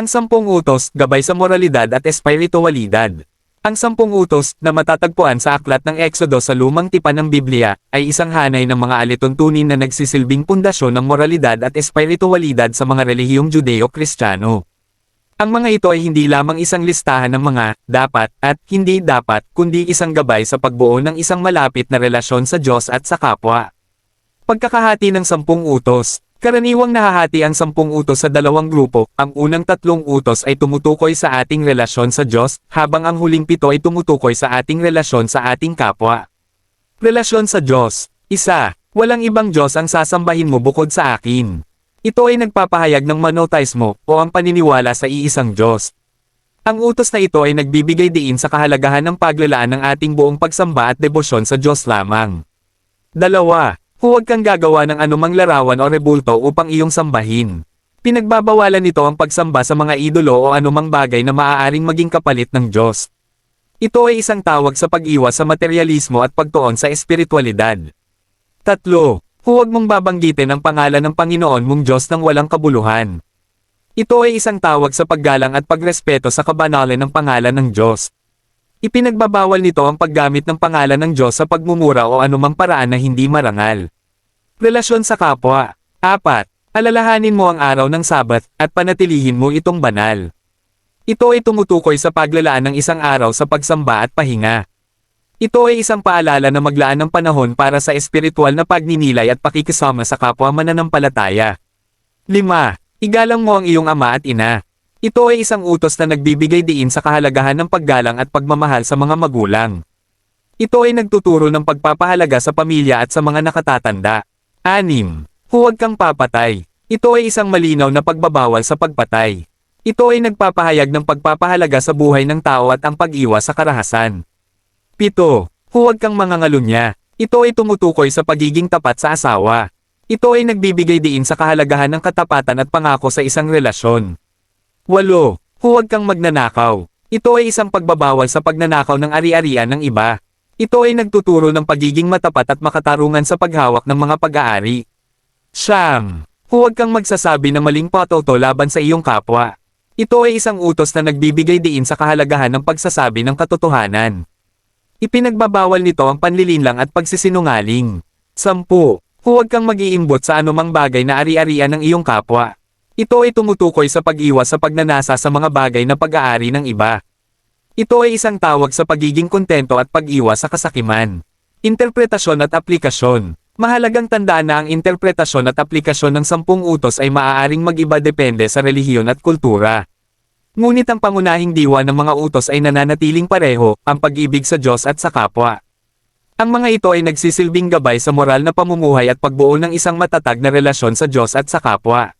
Ang sampung utos, gabay sa moralidad at espiritualidad. Ang sampung utos, na matatagpuan sa aklat ng Exodo sa lumang tipan ng Biblia, ay isang hanay ng mga alituntunin na nagsisilbing pundasyon ng moralidad at espiritualidad sa mga relihiyong Judeo-Kristiyano. Ang mga ito ay hindi lamang isang listahan ng mga dapat at hindi dapat, kundi isang gabay sa pagbuo ng isang malapit na relasyon sa Diyos at sa kapwa. Pagkakahati ng sampung utos, karaniwang nahahati ang sampung utos sa dalawang grupo, ang unang tatlong utos ay tumutukoy sa ating relasyon sa Diyos, habang ang huling pito ay tumutukoy sa ating relasyon sa ating kapwa. Relasyon sa Diyos. Isa, walang ibang Diyos ang sasambahin mo bukod sa akin. Ito ay nagpapahayag ng monotheismo o ang paniniwala sa iisang Diyos. Ang utos na ito ay nagbibigay diin sa kahalagahan ng paglalaan ng ating buong pagsamba at debosyon sa Diyos lamang. Dalawa, huwag kang gagawa ng anumang larawan o rebulto upang iyong sambahin. Pinagbabawalan nito ang pagsamba sa mga idolo o anumang bagay na maaaring maging kapalit ng Diyos. Ito ay isang tawag sa pag-iwas sa materialismo at pagtuon sa espiritualidad. Tatlo, huwag mong babanggitin ang pangalan ng Panginoon mong Diyos ng walang kabuluhan. Ito ay isang tawag sa paggalang at pagrespeto sa kabanalan ng pangalan ng Diyos. Ipinagbabawal nito ang paggamit ng pangalan ng Diyos sa pagmumura o anumang paraan na hindi marangal. Relasyon sa kapwa. 4. Alalahanin mo ang araw ng Sabat at panatilihin mo itong banal. Ito ay tumutukoy sa paglalaan ng isang araw sa pagsamba at pahinga. Ito ay isang paalala na maglaan ng panahon para sa espiritual na pagninilay at pakikisama sa kapwa mananampalataya. 5. Igalang mo ang iyong ama at ina. Ito ay isang utos na nagbibigay diin sa kahalagahan ng paggalang at pagmamahal sa mga magulang. Ito ay nagtuturo ng pagpapahalaga sa pamilya at sa mga nakatatanda. 6. Huwag kang papatay. Ito ay isang malinaw na pagbabawal sa pagpatay. Ito ay nagpapahayag ng pagpapahalaga sa buhay ng tao at ang pag-iwas sa karahasan. 7. Huwag kang mangangalunya. Ito ay tumutukoy sa pagiging tapat sa asawa. Ito ay nagbibigay diin sa kahalagahan ng katapatan at pangako sa isang relasyon. 8. Huwag kang magnanakaw. Ito ay isang pagbabawal sa pagnanakaw ng ari-arian ng iba. Ito ay nagtuturo ng pagiging matapat at makatarungan sa paghawak ng mga pag-aari. Siyam. Huwag kang magsasabi na maling patoto laban sa iyong kapwa. Ito ay isang utos na nagbibigay diin sa kahalagahan ng pagsasabi ng katotohanan. Ipinagbabawal nito ang panlilinlang at pagsisinungaling. 10. Huwag kang mag-iimbot sa anumang bagay na ari-arian ng iyong kapwa. Ito ay tumutukoy sa pag-iwas sa pagnanasa sa mga bagay na pag-aari ng iba. Ito ay isang tawag sa pagiging kontento at pag-iwas sa kasakiman. Interpretasyon at aplikasyon. Mahalagang tandaan na ang interpretasyon at aplikasyon ng sampung utos ay maaaring mag-iba depende sa relihiyon at kultura. Ngunit ang pangunahing diwa ng mga utos ay nananatiling pareho, ang pag-ibig sa Diyos at sa kapwa. Ang mga ito ay nagsisilbing gabay sa moral na pamumuhay at pagbuo ng isang matatag na relasyon sa Diyos at sa kapwa.